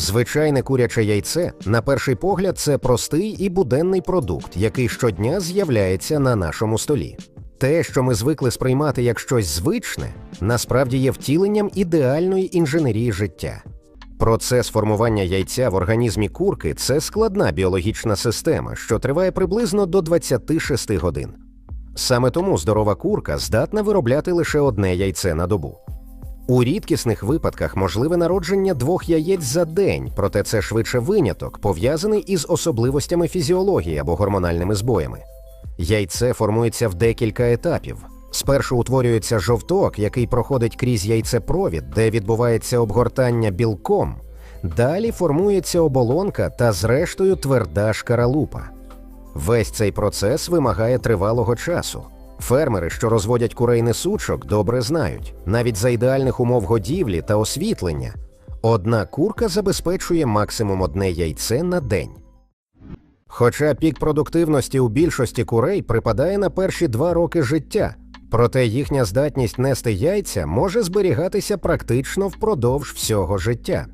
Звичайне куряче яйце, на перший погляд, це простий і буденний продукт, який щодня з'являється на нашому столі. Те, що ми звикли сприймати як щось звичне, насправді є втіленням ідеальної інженерії життя. Процес формування яйця в організмі курки це складна біологічна система, що триває приблизно до 26 годин. Саме тому здорова курка здатна виробляти лише одне яйце на добу. У рідкісних випадках можливе народження двох яєць за день, проте це швидше виняток, пов'язаний із особливостями фізіології або гормональними збоями. Яйце формується в декілька етапів. Спершу утворюється жовток, який проходить крізь яйцепровід, де відбувається обгортання білком. Далі формується оболонка та, зрештою, тверда шкаралупа. Весь цей процес вимагає тривалого часу. Фермери, що розводять курей несучок, добре знають, навіть за ідеальних умов годівлі та освітлення, одна курка забезпечує максимум одне яйце на день. Хоча пік продуктивності у більшості курей припадає на перші два роки життя, проте їхня здатність нести яйця може зберігатися практично впродовж всього життя.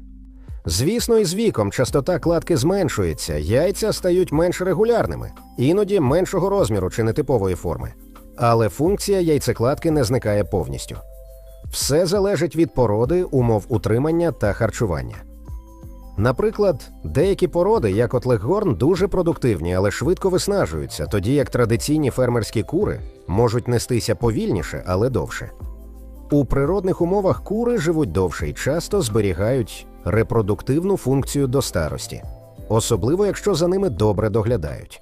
Звісно, і з віком частота кладки зменшується, яйця стають менш регулярними, іноді меншого розміру чи нетипової форми. Але функція яйцекладки не зникає повністю. Все залежить від породи, умов утримання та харчування. Наприклад, деякі породи, як от леггорн, дуже продуктивні, але швидко виснажуються, тоді як традиційні фермерські кури можуть нестися повільніше, але довше. У природних умовах кури живуть довше і часто зберігають репродуктивну функцію до старості, особливо якщо за ними добре доглядають.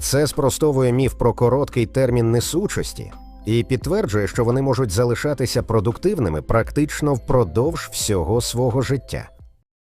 Це спростовує міф про короткий термін несучості і підтверджує, що вони можуть залишатися продуктивними практично впродовж всього свого життя.